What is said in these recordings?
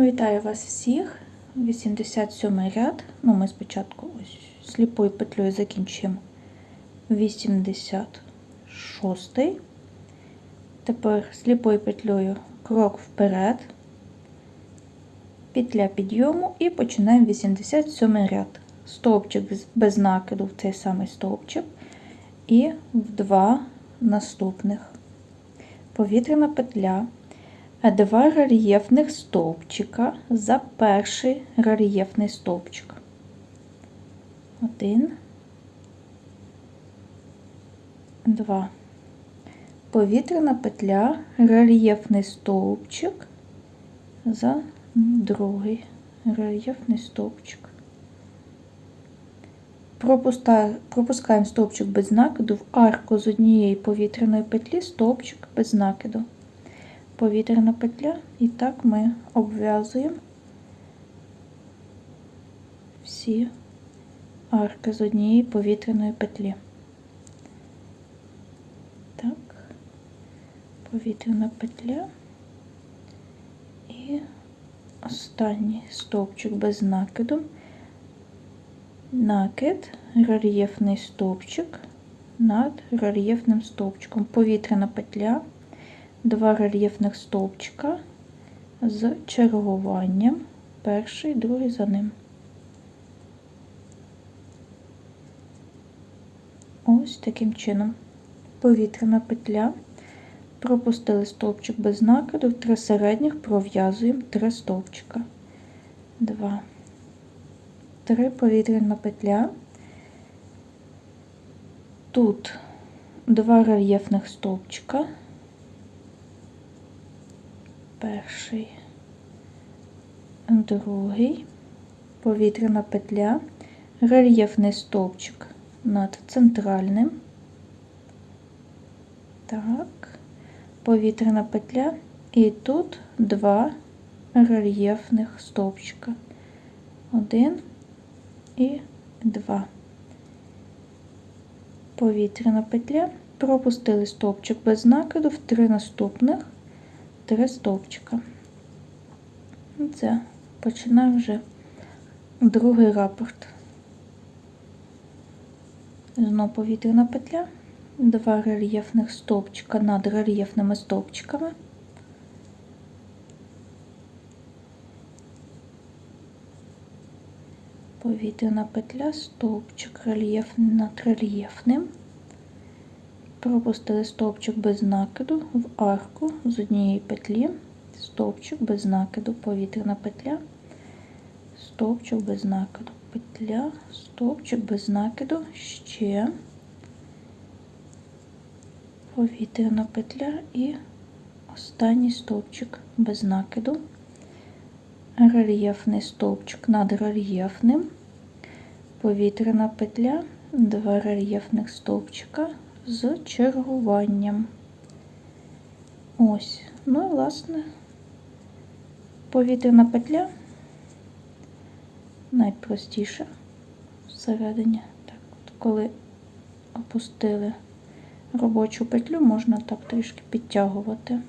Вітаю вас всіх. 87 ряд. Ну, ми спочатку ось сліпою петлею закінчимо 86. Тепер сліпою петлею крок вперед, петля підйому і починаємо 87 ряд. Стовпчик без накиду в цей самий стовпчик і в два наступних. Повітряна петля два рельєфних стовпчика за перший рельєфний стовпчик. Один, два. Повітряна петля, рельєфний стовпчик за другий рельєфний стовпчик. Пропускаємо стовпчик без накиду в арку з однієї повітряної петлі стовпчик без накиду повітряна петля, і так ми обв'язуємо всі арки з однієї повітряної петлі. Так, повітряна петля. І останній стовпчик без накиду, накид, рельєфний стовпчик над рельєфним стовпчиком, повітряна петля два рельєфних стовпчика з чергуванням, перший, другий за ним. Ось таким чином. Повітряна петля. Пропустили стовпчик без накиду, три середніх пров'язуємо три стовпчика. Два, три повітряна петля. Тут два рельєфних стовпчика перший, другий, повітряна петля, рельєфний стовпчик над центральним. Так, повітряна петля, і тут два рельєфних стовпчика. Один і два. Повітряна петля, пропустили стовпчик без накиду в три наступних 4 стовпчика. Це починаю вже другий рапорт. Знову повітряна петля, два рельєфних стовпчика над рельєфними стовпчиками. Повітряна петля, стовпчик рельєфний над рельєфним пропустили стовпчик без накиду в арку з однієї петлі, стовпчик без накиду, повітряна петля, стовпчик без накиду, петля, стовпчик без накиду, ще. Повітряна петля і останній стовпчик без накиду, рельєфний стовпчик над рельєфним, повітряна петля, два рельєфних стовпчика з чергуванням. Ось, ну і, власне, повітряна петля найпростіша всередині. Так, от Коли опустили робочу петлю, можна так трішки підтягувати.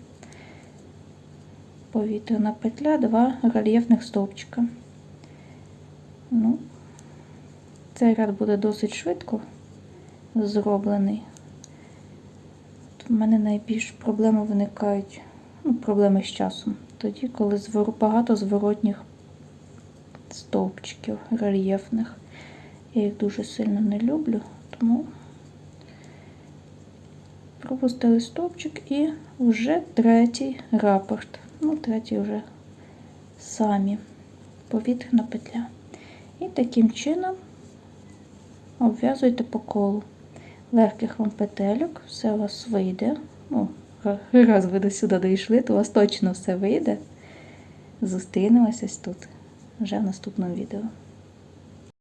Повітряна петля, два рельєфних стовпчика. Ну, Цей ряд буде досить швидко зроблений. У мене найбільш проблеми виникають, ну, проблеми з часом. Тоді, коли звор... багато зворотніх стовпчиків рельєфних. Я їх дуже сильно не люблю, тому пропустили стовпчик і вже третій рапорт. Ну, третій вже самі повітряна петля. І таким чином обв'язуйте по колу легких вам петельок, все у вас вийде. Ну, Раз ви до сюди дійшли, то у вас точно все вийде. Зустрінемося тут вже в наступному відео.